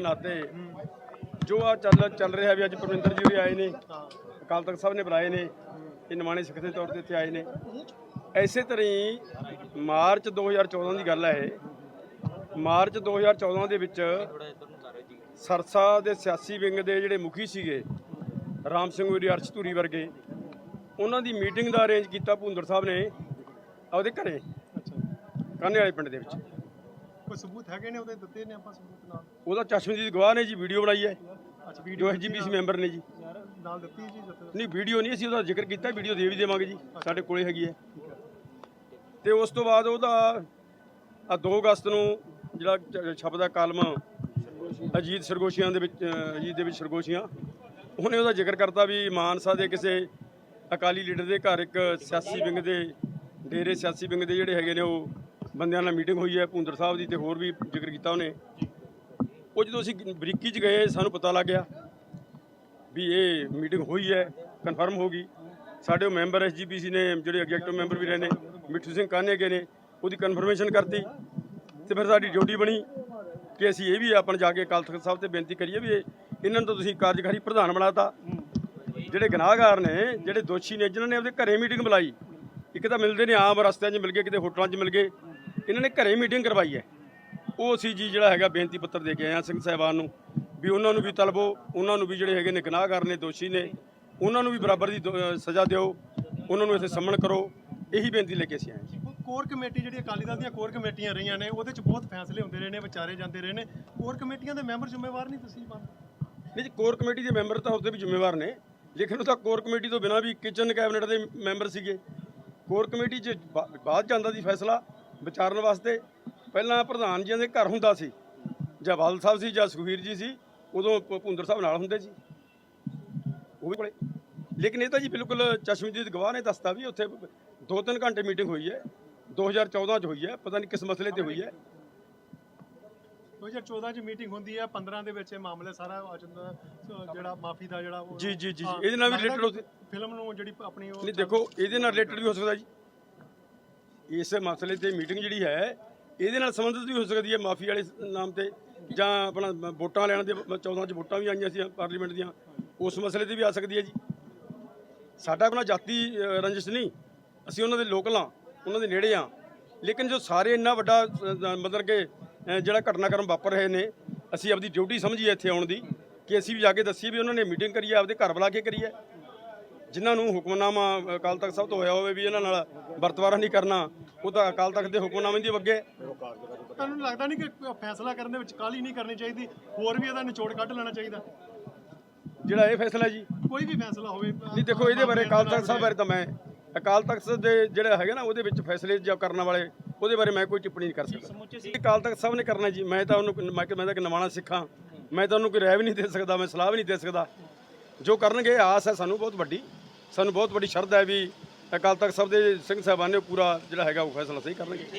ਨਾਤੇ ਜੋ ਆ ਚੱਲ ਚੱਲ ਰਿਹਾ ਵੀ ਅੱਜ ਪਰਮਿੰਦਰ ਜੀ ਵੀ ਆਏ ਨੇ ਅਕਾਲ ਤਖਤ ਸਾਹਿਬ ਨੇ ਬੁਲਾਏ ਨੇ ਇਹ ਨਿਮਾਣੇ ਸਿੱਖ ਦੇ ਤੌਰ ਤੇ ਇੱਥੇ ਆਏ ਨੇ। ਐਸੇ ਤਰ੍ਹਾਂ ਹੀ ਮਾਰਚ 2014 ਦੀ ਗੱਲ ਹੈ ਇਹ। ਮਾਰਚ 2014 ਦੇ ਵਿੱਚ ਸਰਸਾ ਦੇ ਸਿਆਸੀ ਵਿੰਗ ਦੇ ਜਿਹੜੇ ਮੁਖੀ ਸੀਗੇ ਰਾਮ ਸਿੰਘ ਉਰੀ ਅਰਸ਼ ਧੂਰੀ ਵਰਗੇ ਉਹਨਾਂ ਦੀ ਮੀਟਿੰਗ ਦਾ ਅਰੇਂਜ ਕੀਤਾ ਭੁੰਦਰ ਸਾਹਿਬ ਨੇ ਆਪਦੇ ਘਰੇ ਅੱਛਾ ਕਾਨੇ ਵਾਲੇ ਪਿੰਡ ਦੇ ਵਿੱਚ। ਕੋਈ ਸਬੂਤ ਹੈਗੇ ਨੇ ਉਹਦੇ ਦਿੱਤੇ ਨੇ ਆਪਾਂ ਸਬੂਤ ਨਾਲ? ਉਹਦਾ ਚਸ਼ਮਦੀਦ ਗਵਾਹ ਨੇ ਜੀ ਵੀਡੀਓ ਬਣਾਈ ਹੈ। ਅੱਛਾ ਜੋ ਵੀਡੀਓ ਐਸਜੀਪੀਸੀ ਮੈਂਬਰ ਨੇ ਜੀ। ਨਾਲ ਦਿੱਤੀ ਜੀ ਦਿੱਤੇ ਨਹੀਂ ਵੀਡੀਓ ਨਹੀਂ ਅਸੀਂ ਉਹਦਾ ਜ਼ਿਕਰ ਕੀਤਾ ਵੀਡੀਓ ਦੇ ਵੀ ਦੇਵਾਂਗੇ ਜੀ ਸਾਡੇ ਕੋਲੇ ਹੈਗੀ ਹੈ। ਤੇ ਉਸ ਤੋਂ ਬਾਅਦ ਉਹਦਾ ਆ 2 ਅਗਸਤ ਨੂੰ ਜਿਹੜਾ ਛਪਦਾ ਕਾਲਮ ਅਜੀਤ ਸਰਗੋਸ਼ੀਆਂ ਦੇ ਵਿੱਚ ਅਜੀਤ ਦੇ ਵਿੱਚ ਸਰਗੋਸ਼ੀਆਂ ਉਹਨੇ ਉਹਦਾ ਜ਼ਿਕਰ ਕਰਤਾ ਵੀ ਮਾਨਸਾ ਦੇ ਕਿਸੇ ਅਕਾਲੀ ਲੀਡਰ ਦੇ ਘਰ ਇੱਕ ਸਿਆਸੀ ਵਿੰਗ ਦੇ ਡੇਰੇ ਸਿਆਸੀ ਵਿੰਗ ਦੇ ਜਿਹੜੇ ਹੈਗੇ ਨੇ ਉਹ ਬੰਦਿਆਂ ਨਾਲ ਮੀਟਿੰਗ ਹੋਈ ਹੈ ਭੁੰਦਰ ਸਾਹਿਬ ਦੀ ਤੇ ਹੋਰ ਵੀ ਜ਼ਿਕਰ ਕੀਤਾ ਉਹਨੇ। ਉਹ ਜਦੋਂ ਅਸੀਂ ਬਰੀਕੀ 'ਚ ਗਏ, ਸਾਨੂੰ ਪਤਾ ਲੱਗ ਗਿਆ ਵੀ ਇਹ ਮੀਟਿੰਗ ਹੋਈ ਹੈ ਕਨਫਰਮ ਹੋ ਗਈ। ਸਾਡੇ ਉਹ ਮੈਂਬਰ ਐਸਜੀਪੀਸੀ ਨੇ, ਜਿਹੜੇ ਐਗਜ਼ੈਕਟਿਵ ਮੈਂਬਰ ਵੀ ਰਹੇ ਨੇ, ਮਿੱਠੂ ਸਿੰਘ ਕਾਨੇ ਗਏ ਨੇ, ਉਹਦੀ ਕਨਫਰਮੇਸ਼ਨ ਕਰਤੀ ਤੇ ਫਿਰ ਸਾਡੀ ਡਿਊਟੀ ਬਣੀ ਕਿ ਅਸੀਂ ਇਹ ਵੀ ਆਪਣ ਜਾ ਕੇ ਅਕਾਲ ਤਖਤ ਸਾਹਿਬ ਤੇ ਬੇਨਤੀ ਕਰੀਏ ਵੀ ਇਹਨਾਂ ਨੂੰ ਤਾਂ ਤੁਸੀਂ ਕਾਰਜਕਾਰੀ ਪ੍ਰਧਾਨ ਬਣਾਤਾ। ਜਿਹੜੇ ਗਨਾਹਗਾਰ ਨੇ, ਜਿਹੜੇ ਦੋਸ਼ੀ ਨੇ, ਜਿਨ੍ਹਾਂ ਨੇ ਆਪਦੇ ਘਰੇ ਮੀਟਿੰਗ ਬੁਲਾਈ, ਇੱਕ ਤਾਂ ਮਿਲਦੇ ਨੇ ਆਮ ਰਸਤਿਆਂ 'ਚ ਮਿਲ ਗਏ, ਕਿਤੇ ਹੋਟਲਾਂ 'ਚ ਮਿਲ ਗਏ ਇਹਨਾਂ ਨੇ ਘਰੇ ਮੀਟਿੰਗ ਕਰਵਾਈ ਹੈ। ਉਹ ਅਸੀਂ ਜੀ ਜਿਹੜਾ ਹੈਗਾ ਬੇਨਤੀ ਪੱਤਰ ਦੇ ਕੇ ਆਏ ਹਾਂ ਸਿੰਘ ਸਾਹਿਬਾਨ ਨੂੰ ਵੀ ਉਹਨਾਂ ਨੂੰ ਵੀ ਤਲਬੋ ਉਹਨਾਂ ਨੂੰ ਵੀ ਜਿਹੜੇ ਹੈਗੇ ਨੇ ਗੁਨਾਹਗਾਰ ਨੇ ਦੋਸ਼ੀ ਨੇ ਉਹਨਾਂ ਨੂੰ ਵੀ ਬਰਾਬਰ ਦੀ ਸਜ਼ਾ ਦਿਓ ਉਹਨਾਂ ਨੂੰ ਇੱਥੇ ਸੰਮਣ ਕਰੋ ਇਹੀ ਬੇਨਤੀ ਲੈ ਕੇ ਅਸੀਂ ਆਏ ਹਾਂ। ਕੋਰ ਕਮੇਟੀ ਜਿਹੜੀ ਅਕਾਲੀ ਦਲ ਦੀਆਂ ਕੋਰ ਕਮੇਟੀਆਂ ਰਹੀਆਂ ਨੇ ਉਹਦੇ ਚ ਬਹੁਤ ਫੈਸਲੇ ਹੁੰਦੇ ਰਹੇ ਨੇ ਵਿਚਾਰੇ ਜਾਂਦੇ ਰਹੇ ਨੇ। ਕੋਰ ਕਮੇਟੀਆਂ ਦੇ ਮੈਂਬਰ ਜ਼ਿੰਮੇਵਾਰ ਨਹੀਂ ਤੁਸੀਂ ਬੰਦ? ਨਹੀਂ ਜੀ ਕੋਰ ਕਮੇਟੀ ਦੇ ਮੈਂਬਰ ਤਾਂ ਉਹਦੇ ਵੀ ਜ਼ਿੰਮੇਵਾਰ ਨੇ। ਲੇਕਿਨ ਉਹ ਤਾਂ ਕੋਰ ਕਮੇਟੀ ਤੋਂ ਬਿਨਾਂ ਵੀ ਕਿਚਨ ਕੈਬਨਿਟ ਦੇ ਮੈਂਬਰ ਸੀਗੇ। ਕੋਰ ਕਮੇਟੀ 'ਚ ਬਾਅਦ ਜਾਂਦਾ ਸੀ ਫੈਸਲਾ। ਵਿਚਾਰਨ ਵਾਸਤੇ ਪਹਿਲਾਂ ਪ੍ਰਧਾਨ ਜੀਆਂ ਦੇ ਘਰ ਹੁੰਦਾ ਸੀ ਜਾਂ ਬਾਦਲ ਸਾਹਿਬ ਸੀ ਜਾਂ ਸੁਖਵੀਰ ਜੀ ਸੀ ਉਦੋਂ ਭੁੰਦਰ ਸਾਹਿਬ ਨਾਲ ਹੁੰਦੇ ਸੀ। ਉਹ ਵੀ ਕੋਲੇ। ਲੇਕਿਨ ਇਹ ਤਾਂ ਜੀ ਬਿਲਕੁਲ ਚਸ਼ਮਦੀਦ ਗਵਾਹ ਨੇ ਦੱਸਤਾ ਵੀ ਉੱਥੇ 2-3 ਘੰਟੇ ਮੀਟਿੰਗ ਹੋਈ ਹੈ 2014 ਚ ਹੋਈ ਹੈ ਪਤਾ ਨਹੀਂ ਕਿਸ ਮਸਲੇ ਤੇ ਹੋਈ ਹੈ। 2014 ਚ ਮੀਟਿੰਗ ਹੁੰਦੀ ਹੈ 15 ਦੇ ਵਿੱਚ ਇਹ ਮਾਮਲੇ ਸਾਰਾ ਆ ਜਾਂਦਾ ਜਿਹੜਾ ਮਾਫੀ ਦਾ ਜਿਹੜਾ ਉਹ- ਜੀ, ਜੀ, ਜੀ, ਜੀ। ਇਹਦੇ ਨਾਲ ਵੀ ਕਿ ਫਿਲਮ ਨੂੰ ਜਿਹੜੀ ਆਪਣੀ ਉਹ ਨਹੀਂ ਦੇਖੋ ਇਹਦੇ ਨਾਲ ਰਿਲੇਟਡ ਵੀ ਹੋ ਸਕਦਾ ਜੀ। ਇਸ ਮਸਲੇ ਤੇ ਮੀਟਿੰਗ ਜਿਹੜੀ ਹੈ ਇਹਦੇ ਨਾਲ ਸੰਬੰਧਿਤ ਵੀ ਹੋ ਸਕਦੀ ਹੈ ਮਾਫੀ ਵਾਲੇ ਨਾਮ ਤੇ ਜਾਂ ਆਪਣਾ ਵੋਟਾਂ ਲੈਣ ਦੇ 14 ਚ ਵੋਟਾਂ ਵੀ ਆਈਆਂ ਸੀ ਪਾਰਲੀਮੈਂਟ ਦੀਆਂ ਉਸ ਮਸਲੇ ਤੇ ਵੀ ਆ ਸਕਦੀ ਹੈ ਜੀ। ਸਾਡਾ ਆਪਣਾ ਜਾਤੀ ਅ, ਰੰਜਿਸ਼ ਨਹੀਂ ਅਸੀਂ ਉਹਨਾਂ ਦੇ ਲੋਕਲ ਹਾਂ ਉਹਨਾਂ ਦੇ ਨੇੜੇ ਹਾਂ। ਲੇਕਿਨ ਜੋ ਸਾਰੇ ਇੰਨਾ ਵੱਡਾ ਮਤਲਬ ਕਿ ਜਿਹੜਾ ਘਟਨਾਕ੍ਰਮ ਵਾਪਰ ਰਹੇ ਨੇ ਅਸੀਂ ਆਪਦੀ ਡਿਊਟੀ ਸਮਝੀਏ ਇੱਥੇ ਆਉਣ ਦੀ ਕਿ ਅਸੀਂ ਵੀ ਜਾ ਕੇ ਦੱਸੀਏ ਵੀ ਉਹਨਾਂ ਨੇ ਮੀਟਿੰਗ ਕਰੀ ਹੈ ਆਪਦੇ ਘਰ ਬੁਲਾ ਕੇ ਕਰੀ ਹੈ। ਜਿਨ੍ਹਾਂ ਨੂੰ ਹੁਕਮਨਾਮਾ ਅਕਾਲ ਤਖਤ ਸਾਹਿਬ ਤੋਂ ਹੋਇਆ ਹੋਵੇ ਵੀ ਇਹਨਾਂ ਨਾਲ ਵਰਤਵਾਰਾ ਨਹੀਂ ਕਰਨਾ ਉਹ ਤਾਂ ਅਕਾਲ ਤਖਤ ਦੇ ਹੁਕਮਨਾਮੇ ਦੀ ਅੱਗੇ। ਤੁਹਾਨੂੰ ਲੱਗਦਾ ਨਹੀਂ ਕਿ ਫੈਸਲਾ ਕਰਨ ਦੇ ਵਿੱਚ ਕਾਲੀ ਨਹੀਂ ਕਰਨੀ ਚਾਹੀਦੀ? ਹੋਰ ਵੀ ਇਹਦਾ ਨਿਚੋੜ ਕੱਢ ਲੈਣਾ ਚਾਹੀਦਾ। ਜਿਹੜਾ ਇਹ ਫੈਸਲਾ ਜੀ। ਕੋਈ ਵੀ ਫੈਸਲਾ ਹੋਵੇ ਨਹੀਂ ਦੇਖੋ ਇਹਦੇ ਬਾਰੇ ਅਕਾਲ ਤਖਤ ਸਾਹਿਬ ਬਾਰੇ ਤਾਂ ਮੈਂ ਅਕਾਲ ਤਖਤ ਦੇ ਜਿਹੜਾ ਹੈਗਾ ਨਾ ਉਹਦੇ ਵਿੱਚ ਫੈਸਲੇ ਜੋ ਕਰਨ ਵਾਲੇ ਉਹਦੇ ਬਾਰੇ ਮੈਂ ਕੋਈ ਟਿੱਪਣੀ ਨਹੀਂ ਕਰ ਸਕਦਾ। ਇਹ ਅਕਾਲ ਤਖਤ ਸਾਹਿਬ ਨੇ ਕਰਨਾ ਜੀ। ਮੈਂ ਤਾਂ ਉਹਨੂੰ ਮੈਂ ਕਿ- ਮੈਂ ਤਾਂ ਇੱਕ ਨਵਾਣਾ ਸਿੱਖਾਂ। ਮੈਂ ਤਾਂ ਉਹਨੂੰ ਕੋਈ ਰਾਏ ਵੀ ਨਹੀਂ ਦੇ ਸਕਦਾ ਮੈਂ ਸਲਾਹ ਵੀ ਨਹੀਂ ਦੇ ਸਕਦਾ। ਜੋ ਕਰਨਗੇ ਆਸ ਹੈ ਸਾਨੂੰ ਬਹੁਤ ਵੱਡੀ। ਸਾਨੂੰ ਬਹੁਤ ਵੱਡੀ ਸ਼ਰਧਾ ਹੈ ਵੀ ਅਕਾਲ ਤਖਤ ਸਾਹਿਬ ਦੇ ਸਿੰਘ ਸਾਹਿਬਾਨ ਨੇ ਪੂਰਾ ਜਿਹੜਾ ਹੈਗਾ ਉਹ ਫੈਸਲਾ ਸਹੀ ਕਰਨਗੇ।